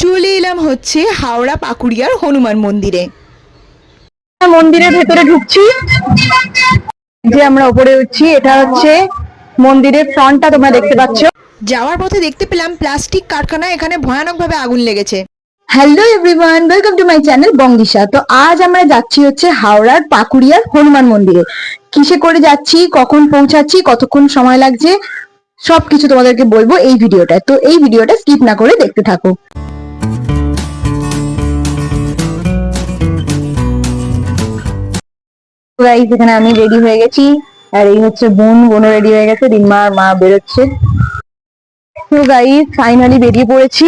চলে এলাম হচ্ছে হাওড়া পাকুড়িয়ার হনুমান মন্দিরে। মন্দিরের ভেতরে ঢুকছি। যে আমরা উপরে উঠছি এটা হচ্ছে মন্দিরের ফ্রন্টটা তোমরা দেখতে পাচ্ছ। যাওয়ার পথে দেখতে পেলাম প্লাস্টিক কারখানা এখানে ভয়ানকভাবে আগুন লেগেছে। Hello everyone welcome to my channel Bongdisha তো আজ আমরা যাচ্ছি হচ্ছে হাওড়ার পাকুড়িয়ার হনুমান মন্দিরে। কিসে করে যাচ্ছি কখন পৌঁছাচ্ছি কতক্ষণ সময় লাগছে সবকিছু তোমাদেরকে বলব এই ভিডিওটা তো এই ভিডিওটা স্কিপ না করে দেখতে থাকো। গাইস এখানে আমি রেডি হয়ে গেছি। আর এই হচ্ছে বোন, বোনও রেডি হয়ে গেছে, রিম্মা আর মা বেরোচ্ছে। তো গাইস ফাইনালি বেরিয়ে পড়েছি।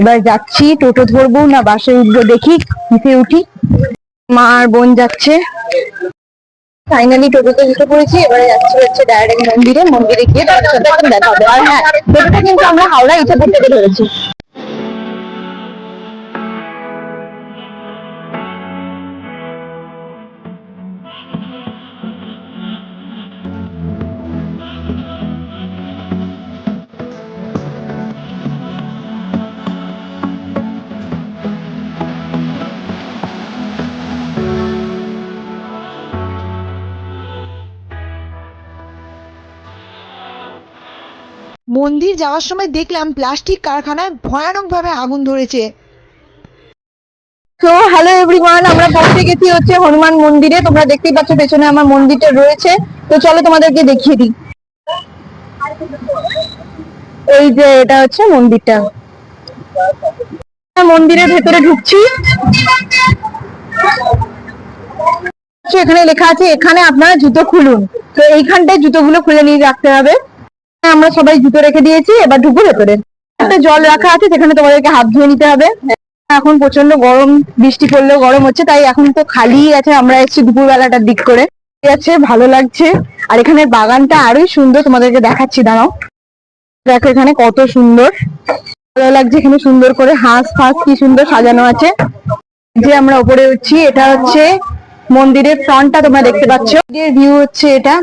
এবার যাচ্ছি, টোটো ধরবো, না বাসে উঠবো, দেখি কিসে উঠি। মা আর বোন যাচ্ছে। ফাইনালি টোটোতে উঠে পড়েছি, এবারে যাচ্ছি হচ্ছে ডাইরেক্ট মন্দিরে। মন্দিরে গিয়ে দেখা হবে আর হ্যাঁ টোটোটা কিন্তু আমরা হাওড়া ইচ্ছাপুর থেকে ধরেছি মন্দির যাওয়ার সময় দেখলাম প্লাস্টিক কারখানায় ভয়ানকভাবে আগুন ধরেছে। তো হ্যালো এভরিওয়ান আমরা পৌঁছে গেছি হচ্ছে হনুমান মন্দিরে। তোমরা দেখতেই পাচ্ছ পেছনে আমার মন্দিরটা রয়েছে। তো চলো তোমাদেরকে দেখিয়ে দিই। এই যে এটা হচ্ছে মন্দিরটা। মন্দিরের ভেতরে ঢুকছি। এখানে লেখা আছে, এখানে আপনারা জুতো খুলুন। তো এইখানটায় জুতোগুলো খুলে নিয়ে রাখতে হবে। আমরা সবাই জুতো রেখে দিয়েছি, এবার ঢুকবো ভেতরে। একটা জল রাখা আছে সেখানে তোমাদেরকে হাত ধুয়ে নিতে হবে। এখন প্রচণ্ড গরম, বৃষ্টি পড়লেও গরম হচ্ছে, তাই এখন তো খালি আছে, আমরা এসেছি দুপুর বেলাটার দিক করে। আছে, ভালো লাগছে। আর এখানে বাগানটা আরোই সুন্দর, তোমাদেরকে দেখাচ্ছি, দাঁড়াও। দেখো এখানে কত সুন্দর। ভালো লাগছে এখানে সুন্দর করে হাঁস ফাঁস কি সুন্দর সাজানো আছে। যে আমরা উপরে উঠছি, এটা হচ্ছে মন্দিরের ফ্রন্টটা তোমরা দেখতে পাচ্ছ। ভিউ হচ্ছে এটা,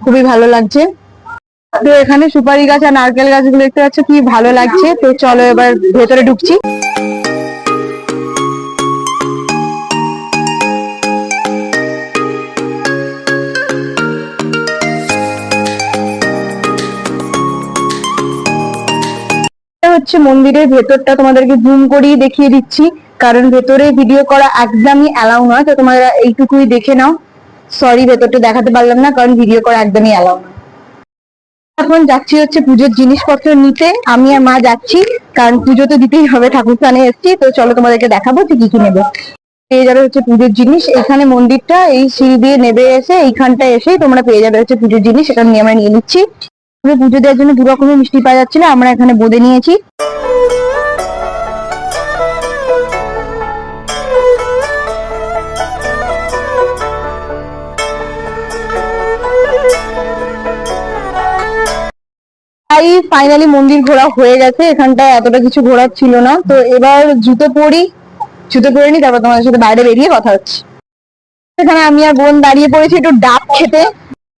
খুবই ভালো লাগছে। তো এখানে সুপারি গাছ আর নারকেল গাছগুলো দেখতে পাচ্ছ, কি ভালো লাগছে। তো চলো এবার ভেতরে ঢুকছি। হচ্ছে মন্দিরের ভেতরটা, তোমাদেরকে জুম করেই দেখিয়ে দিচ্ছি। কারণ ভেতরে ভিডিও করা একদমই অ্যালাউ নয়, তো তোমরা এইটুকুই দেখে নাও। সরি ভেতরটা দেখাতে পারলাম না, কারণ ভিডিও করা একদমই অ্যালাউ না এখন যাচ্ছি হচ্ছে পুজোর জিনিসপত্র নিতে। আমি আর মা যাচ্ছি, কারণ পুজো তো দিতেই হবে, ঠাকুর স্থানে এসেছি, তো চলো তোমাদেরকে দেখাবো যে কি কি নেব। পেয়ে যাবে হচ্ছে পুজোর জিনিস। এখানে মন্দিরটা, এই সিঁড়ি দিয়ে নেবে এসে এইখানটা এসেই তোমরা পেয়ে যাবে হচ্ছে পুজোর জিনিস এটা নিয়ে আমরা নিয়ে নিচ্ছি। পুজো দেওয়ার জন্য দু রকমের মিষ্টি পাওয়া যাচ্ছিল আমরা এখানে বোঁদে নিয়েছি। তাই ফাইনালি মন্দির ঘোরা হয়ে গেছে। এখানটায় এতটা কিছু ঘোরার ছিল না। তো এবার জুতো পরি, জুতো পরে নি, তারপর তোমাদের সাথে বাইরে বেরিয়ে কথা হচ্ছে। এখানে আমি আর বোন দাঁড়িয়ে পড়েছি একটু ডাব খেতে।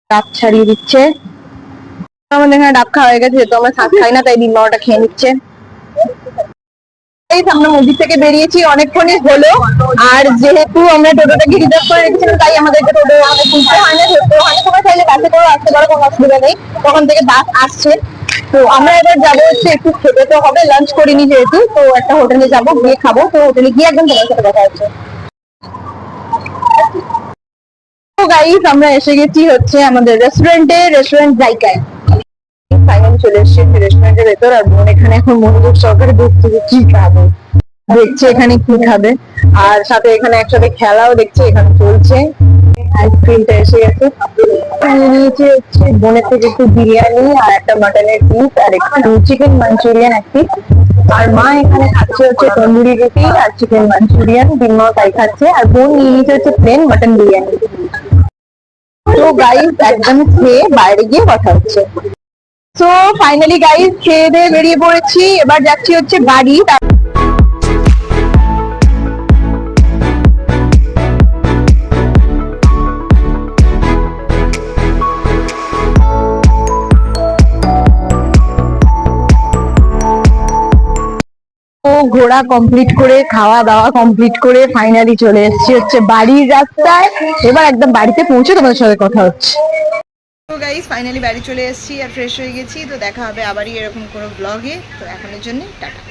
ডাব ছাড়িয়ে দিচ্ছে। আমাদের এখানে ডাব খাওয়া হয়ে গেছে, যেহেতু আমরা শাক খাই না, তাই খেয়ে নিচ্ছে। এই আমরা থেকে বেরিয়েছি, অনেকক্ষণই হলো। আর যেহেতু আমরা টোটোটাকে রিজার্ভ করে রেখেছিলাম তাই আমাদেরকে টোটো আমাদের হয় না। চাইলে বাসে করে আসতে পারো, কোনো অসুবিধা নেই। তখন থেকে বাস আসছে। তো আমরা এবার যাব হচ্ছে একটু খেতে। তো হবে লাঞ্চ করিনি যেহেতু, তো একটা হোটেলে যাব, গিয়ে খাব। তো হোটেলে গিয়ে একদম তোমার সাথে দেখা হচ্ছে। আমরা এসে গেছি হচ্ছে আমাদের রেস্টুরেন্টে রেস্টুরেন্ট এসেছি রেস্টুরেন্টের ভেতর, আর এখানে এখন এখানে আর সাথে এখানে একসাথে খেলাও দেখছে, এখানে চলছে। আইসক্রিমটা এসে গেছে। নিয়ে নিয়েছে হচ্ছে বোনের থেকে একটু বিরিয়ানি আর একটা মাটনের পিস আর একটু চিকেন মাঞ্চুরিয়ান এক piece। আর মা এখানে খাচ্ছে হচ্ছে তন্দুরি রুটি আর চিকেন মাঞ্চুরিয়ান ডিম্মাও তাই খাচ্ছে। আর বোন নিয়ে নিয়েছে হচ্ছে প্লেন মাটন বিরিয়ানি। তো গাইস একদম খেয়ে বাইরে গিয়ে কথা হচ্ছে। তো ফাইনালি গাইস খেয়ে দিয়ে বেরিয়ে পড়েছি। এবার যাচ্ছি হচ্ছে বাড়ি। ঘোরা কমপ্লিট করে, খাওয়া দাওয়া কমপ্লিট করে ফাইনালি চলে এসেছি হচ্ছে বাড়ির রাস্তায়। এবার একদম বাড়িতে পৌঁছে তোমাদের সাথে কথা হচ্ছে। তো ফাইনালি বাড়ি চলে এসেছি আর ফ্রেশ হয়ে গেছি। তো দেখা হবে আবারই এরকম কোনো ব্লগে তো এখনের জন্য টাটা।